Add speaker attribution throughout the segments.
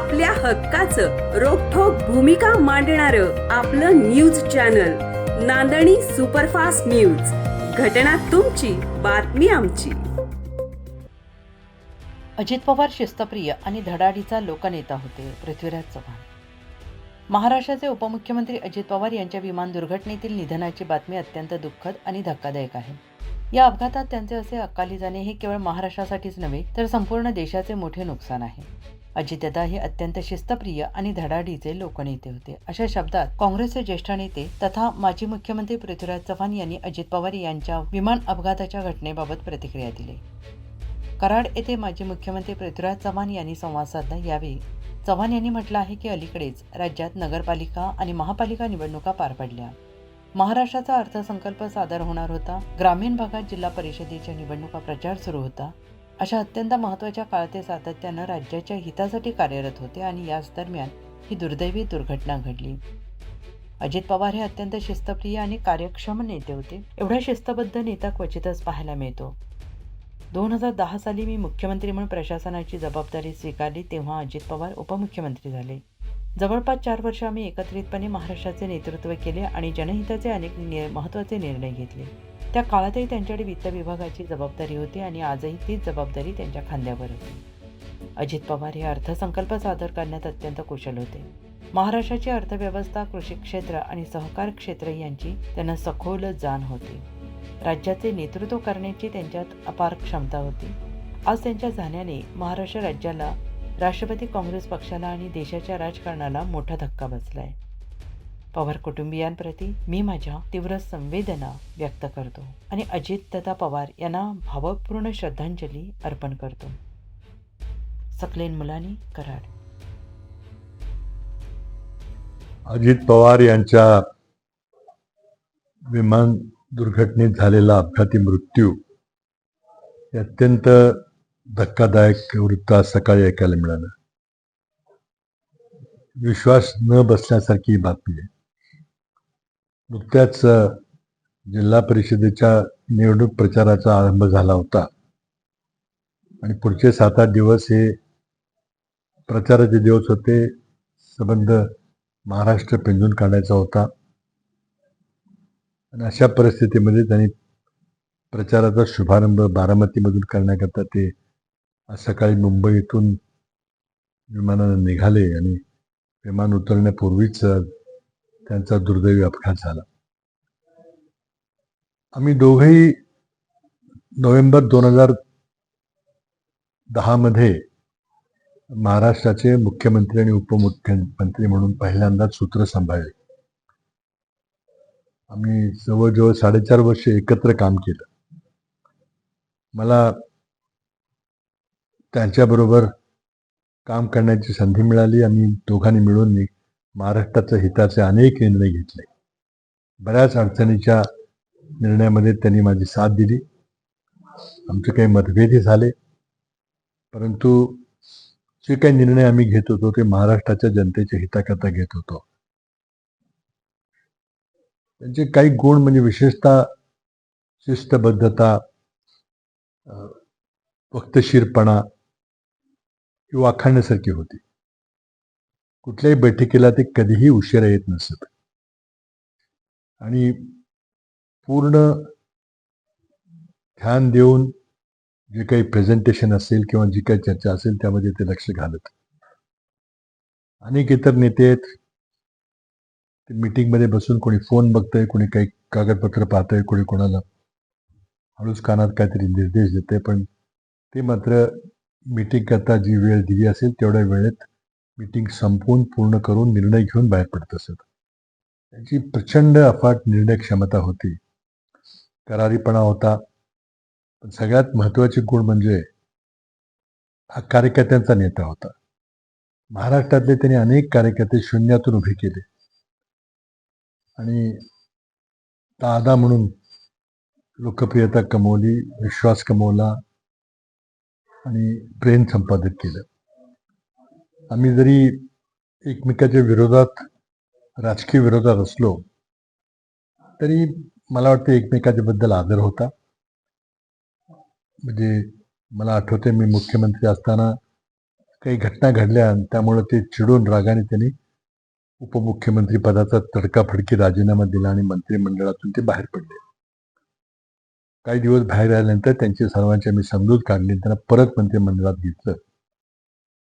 Speaker 1: आपल्या हक्काचं रोखोक भूमिका मांडणार आपलं news channel Nandani superfast news. घटना तुमची बातमी आमची.
Speaker 2: अजित पवार शिस्तप्रिय आणि धडाडीचा लोकनेता होते पृथ्वीराज चव्हाण. महाराष्ट्राचे उपमुख्यमंत्री अजित पवार यांच्या विमान दुर्घटनेतील निधनाची बातमी अत्यंत दुःखद आणि धक्कादायक आहे. या अपघातात त्यांचे असे अकाली जाणे हे केवळ महाराष्ट्रासाठीच नव्हे तर संपूर्ण देशाचे मोठे नुकसान आहे. अजितदादा हे अत्यंत शिस्तप्रिय आणि धडाडीचे लोकनेते होते. अशा शब्दात काँग्रेसचे ज्येष्ठ नेते तथा माजी मुख्यमंत्री पृथ्वीराज चव्हाण यांनी अजित पवार यांच्या विमान अपघाताच्या घटनेबाबत प्रतिक्रिया दिली. कराड येथे माजी मुख्यमंत्री पृथ्वीराज चव्हाण यांनी संवाद साधला. यावेळी चव्हाण यांनी म्हटलं आहे की अलीकडेच राज्यात नगरपालिका आणि महापालिका निवडणुका पार पडल्या. महाराष्ट्राचा अर्थसंकल्प सादर होणार होता. ग्रामीण भागात जिल्हा परिषदेच्या निवडणुका प्रचार सुरू होता. अशा अत्यंत महत्त्वाच्या काळात ते सातत्यानं राज्याच्या हितासाठी कार्यरत होते आणि याच दरम्यान ही दुर्दैवी दुर्घटना घडली. अजित पवार हे अत्यंत शिस्तप्रिय आणि कार्यक्षम नेते होते. एवढा शिस्तबद्ध नेता क्वचितच पाहायला मिळतो. दोन हजार दहा साली मी मुख्यमंत्री म्हणून प्रशासनाची जबाबदारी स्वीकारली तेव्हा अजित पवार उपमुख्यमंत्री झाले. जवळपास चार वर्ष आम्ही एकत्रितपणे महाराष्ट्राचे नेतृत्व केले आणि जनहिताचे अनेक नि महत्त्वाचे निर्णय घेतले. त्या काळातही त्यांच्याकडे वित्त विभागाची जबाबदारी होती आणि आजही तीच जबाबदारी त्यांच्या खांद्यावर होती. अजित पवार हे अर्थसंकल्प सादर करण्यात अत्यंत कुशल होते. महाराष्ट्राची अर्थव्यवस्था कृषी क्षेत्र आणि सहकार क्षेत्र यांची त्यांना सखोल जाण होती. राज्याचे नेतृत्व करण्याची त्यांच्यात अपार क्षमता होती. आज त्यांच्या जाण्याने महाराष्ट्र राज्याला राष्ट्रवादी काँग्रेस पक्षाला आणि देशाच्या राजकारणाला मोठा धक्का बसला आहे पवार कुटुंबियांप्रती मी माझ्या तीव्र संवेदना व्यक्त करतो आणि अजित दत्ता पवार यांना भावपूर्ण श्रद्धांजली अर्पण करतो. सकलेन मुलानी कराड.
Speaker 3: अजित पवार यांच्या विमान दुर्घटनेत झालेला अपघाती मृत्यू हे अत्यंत धक्कादायक वृत्त आज सकाळी ऐकायला मिळालं. विश्वास न बसण्यासारखी बातमी आहे. नुकत्याच जिल्हा परिषदेच्या निवडणूक प्रचाराचा आरंभ झाला होता. आणि पुढचे सात आठ दिवस हे प्रचाराचे दिवस होते. संबंध महाराष्ट्र पिंजून काढायचा होता. आणि अशा परिस्थितीमध्ये त्यांनी प्रचाराचा शुभारंभ बारामतीमधून करण्याकरता ते आज सकाळी मुंबईतून विमानानं निघाले आणि विमान उतरण्यापूर्वीच त्यांचा दुर्दैवी अपघात झाला. आम्ही दोघेही नोव्हेंबर दोन हजार दहामध्ये महाराष्ट्राचे मुख्यमंत्री आणि उपमुख्यमंत्री म्हणून पहिल्यांदाच सूत्र सांभाळले. आम्ही जवळजवळ साडेचार वर्ष एकत्र काम केलं. मला त्यांच्याबरोबर काम करण्याची संधी मिळाली. आम्ही दोघांनी मिळून महाराष्ट्राच्या हिताचे अनेक निर्णय घेतले. बऱ्याच अडचणीच्या निर्णयामध्ये त्यांनी माझी साथ दिली. आमचे काही मतभेदही झाले. परंतु जे काही निर्णय आम्ही घेत होतो ते महाराष्ट्राच्या जनतेच्या हिताकरता घेत होतो. त्यांचे काही गुण म्हणजे विशेषतः शिस्तबद्धता वक्तशीरपणा ही वाखाणण्यासारखी होती. कुठल्याही बैठकीला ते कधीही उशिरा येत नसत. आणि पूर्ण ध्यान देऊन जे काही प्रेझेंटेशन असेल किंवा जी काही चर्चा असेल त्यामध्ये ते लक्ष घालत. अनेक इतर नेते आहेत. ते मीटिंगमध्ये बसून कोणी फोन बघतंय कोणी काही कागदपत्र पाहतंय कोणी कोणाला हळूच कानात काहीतरी निर्देश देते पण ते मात्र मीटिंग करता जी वेळ दिली असेल तेवढ्या वेळेत मीटिंग संपवून पूर्ण करून निर्णय घेऊन बाहेर पडत असत. त्यांची प्रचंड अफाट निर्णय क्षमता होती. करारीपणा होता. पण सगळ्यात महत्त्वाचे गुण म्हणजे हा कार्यकर्त्यांचा नेता होता. महाराष्ट्रातले त्यांनी अनेक कार्यकर्ते शून्यातून उभे केले. आणि दादा म्हणून लोकप्रियता कमवली विश्वास कमवला आणि प्रेम संपादित केलं. आम्ही जरी एकमेकाच्या विरोधात राजकीय विरोधात असलो तरी मला वाटतं एकमेकाच्या बद्दल आदर होता. म्हणजे मला आठवते मी मुख्यमंत्री असताना काही घटना घडल्या आणि त्यामुळे ते चिडून रागाने त्यांनी उपमुख्यमंत्री पदाचा तडकाफडकी राजीनामा दिला आणि मंत्रिमंडळातून ते बाहेर पडले. काही दिवस बाहेर आल्यानंतर त्यांची सर्वांची आम्ही समजूत काढली आणि त्यांना परत मंत्रिमंडळात घेतलं.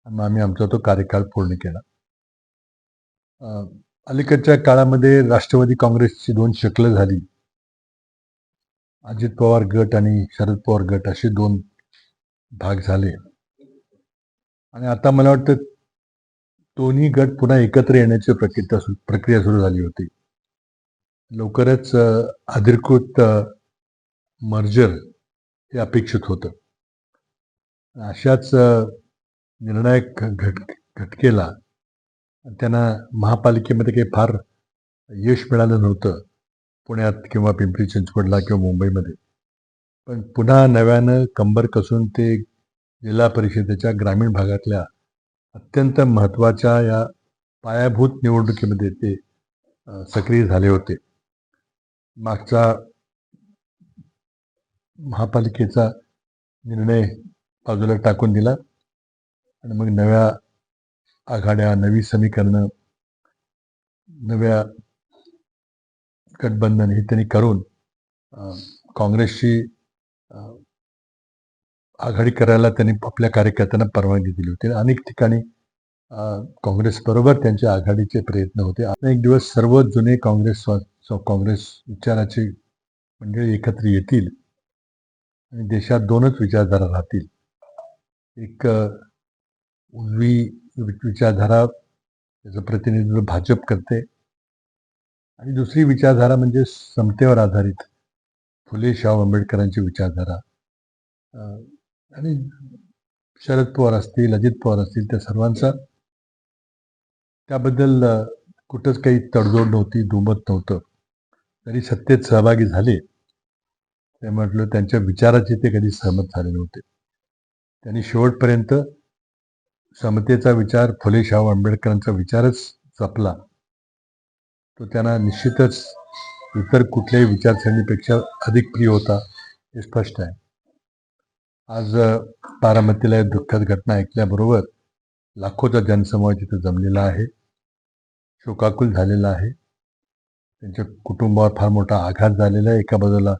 Speaker 3: आणि मग आम्ही आमचा तो कार्यकाळ पूर्ण केला. अलीकडच्या काळामध्ये राष्ट्रवादी काँग्रेसची दोन शकलं झाली. अजित पवार गट आणि शरद पवार गट असे दोन भाग झाले. आणि आता मला वाटतं दोन्ही गट पुन्हा एकत्र येण्याची प्रक्रिया प्रक्रिया सुरू झाली होती. लवकरच अधिकृत मर्जर हे अपेक्षित होतं. अशाच निर्णायक घट घटकेला त्यांना महापालिकेमध्ये काही फार यश मिळालं नव्हतं. पुण्यात किंवा पिंपरी चिंचवडला किंवा मुंबईमध्ये. पण पुन्हा नव्यानं कंबर कसून ते जिल्हा परिषदेच्या ग्रामीण भागातल्या अत्यंत महत्त्वाच्या या पायाभूत निवडणुकीमध्ये ते सक्रिय झाले होते. मागचा महापालिकेचा निर्णय बाजूला टाकून दिला. आणि मग नव्या आघाड्या नवी समीकरणं नव्या गठबंधन हे त्यांनी करून काँग्रेसची आघाडी करायला त्यांनी आपल्या कार्यकर्त्यांना परवानगी दिली होती. अनेक ठिकाणी काँग्रेसबरोबर त्यांच्या आघाडीचे प्रयत्न होते. अनेक एक दिवस सर्व जुने काँग्रेस काँग्रेस विचाराची मंडळी एकत्र येतील आणि देशात दोनच विचारधारा राहतील. एक उजवी विचारधारा त्याचं प्रतिनिधित्व भाजप करते. आणि दुसरी विचारधारा म्हणजे समतेवर आधारित फुले शाहू आंबेडकरांची विचारधारा. आणि शरद पवार असतील अजित पवार असतील त्या सर्वांचा त्याबद्दल कुठंच काही तडजोड नव्हती दुमत नव्हतं. तरी सत्तेत सहभागी झाले. ते म्हटलं त्यांच्या विचाराचे ते कधी सहमत झाले नव्हते. त्यांनी शेवटपर्यंत समतेचा विचार फुले शाहू आंबेडकरांचा विचारच जपला. तो त्यांना निश्चितच इतर कुठल्याही विचारसरणीपेक्षा अधिक प्रिय होता हे स्पष्ट आहे. आज बारामतीला एक दुःखद घटना ऐकल्याबरोबर लाखोचा जनसमूह तिथे जमलेला आहे शोकाकुल झालेला आहे त्यांच्या कुटुंबावर फार मोठा आघात झालेला आहे. एका बाजूला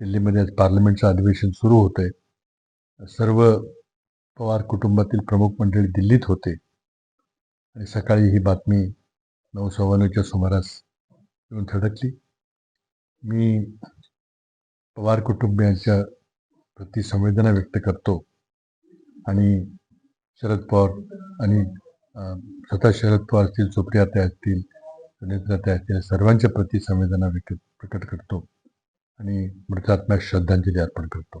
Speaker 3: दिल्लीमध्ये आज पार्लमेंटचं अधिवेशन सुरू होतंय. सर्व पवार कुटुंबातील प्रमुख मंडळी दिल्लीत होते. आणि सकाळी ही बातमी नऊ सव्वाण्णवच्या सुमारास येऊन थडकली. मी पवार कुटुंबियांच्या प्रति संवेदना व्यक्त करतो. आणि शरद पवार आणि स्वतः शरद पवार असतील सुप्रियाताई असतील सुनेत्राताई असतील सर्वांच्या प्रति संवेदना व्यक्त प्रकट करतो. आणि मृतात्म्यास श्रद्धांजली अर्पण करतो.